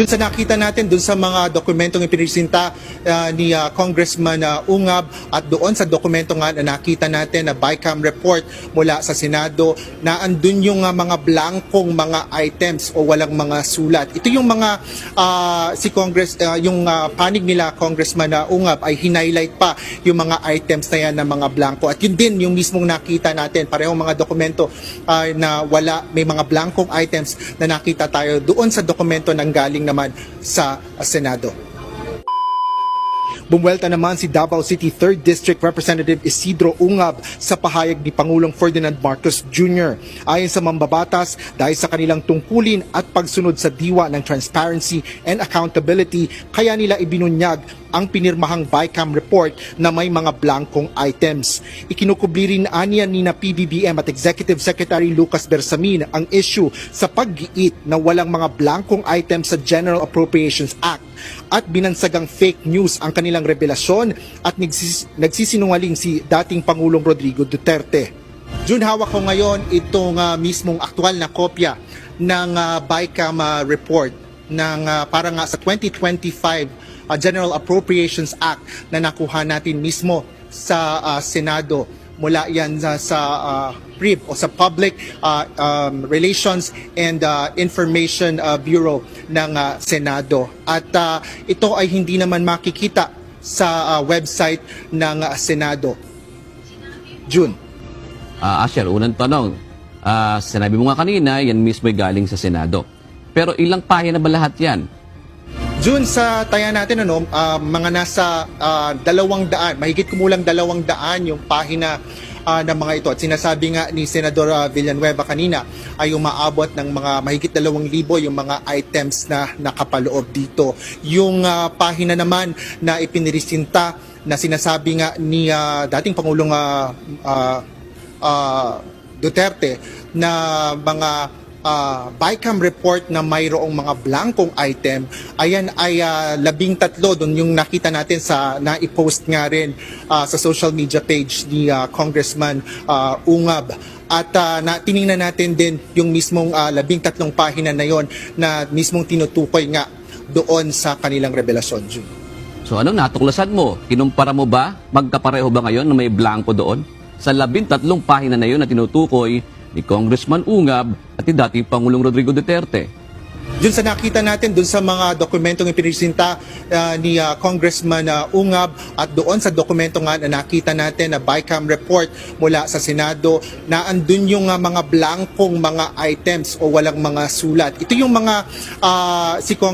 Dun sa nakita natin, dun sa mga dokumentong ipinisinta ah, ni ah, Congressman ah, Ungab at doon sa dokumento nga na nakita natin na BICAM report mula sa Senado na andun yung ah, mga blankong mga items o walang mga sulat. Ito yung mga ah, si Congress ah, yung ah, panig nila Congressman ah, Ungab ay hinighlight pa yung mga items na yan na mga blanco. At yun din yung mismong nakita natin, parehong mga dokumento ah, na wala, may mga blankong items na nakita tayo doon sa dokumento nang galing naman sa Senado. Bumwelta naman si Davao City 3rd District Representative Isidro Ungab sa pahayag ni Pangulong Ferdinand Marcos Jr. Ayon sa mambabatas, dahil sa kanilang tungkulin at pagsunod sa diwa ng transparency and accountability, kaya nila ibinunyag ang pinirmahang BICAM report na may mga blankong items. Ikinukubli rin aniya ni na PBBM at Executive Secretary Lucas Bersamin ang issue sa paggiit na walang mga blankong items sa General Appropriations Act at binansagang fake news ang kanilang revelasyon at nagsis- nagsisinungaling si dating Pangulong Rodrigo Duterte. June, hawak ko ngayon itong ah, mismong aktual na kopya ng ah, BICAM ah, report ng ah, para nga sa 2025 ah, General Appropriations Act na nakuha natin mismo sa ah, Senado mula yan sa, sa ah, PRIB o sa Public ah, um, Relations and ah, Information ah, Bureau ng ah, Senado. At ah, ito ay hindi naman makikita sa ah, website ng ah, Senado. June. Ah, Asher, unang tanong. Ah, sinabi mo nga kanina, yan mismo ay galing sa Senado. Pero ilang pahina ba lahat yan? June, sa taya natin, ano, ah, mga nasa ah, dalawang daan, mahigit kumulang dalawang daan yung pahina ah, ng mga ito. At sinasabi nga ni Senador Villanueva kanina ay umaabot ng mga mahigit dalawang libo yung mga items na nakapaloob dito. Yung ah, pahina naman na ipinirisinta na sinasabi nga ni ah, dating Pangulong ah, ah, ah, Duterte na mga uh, BICAM report na mayroong mga blankong item, ayan ay ah, labing tatlo doon yung nakita natin sa na-post nga rin ah, sa social media page ni ah, Congressman ah, Ungab. At ah, na, tiningnan natin din yung mismong ah, labing tatlong pahina na yon na mismong tinutukoy nga doon sa kanilang revelasyon. So anong natuklasan mo? Kinumpara mo ba? Magkapareho ba ngayon na may blanco doon? Sa labintatlong pahina na yun na tinutukoy ni Congressman Ungab at ni dating Pangulong Rodrigo Duterte. Dun sa nakita natin, dun sa mga dokumentong ipinisinta ah, ni ah, Congressman ah, Ungab at doon sa dokumento nga na nakita natin na BICAM report mula sa Senado na andun yung ah, mga blankong mga items o walang mga sulat. Ito yung mga ah, si Cong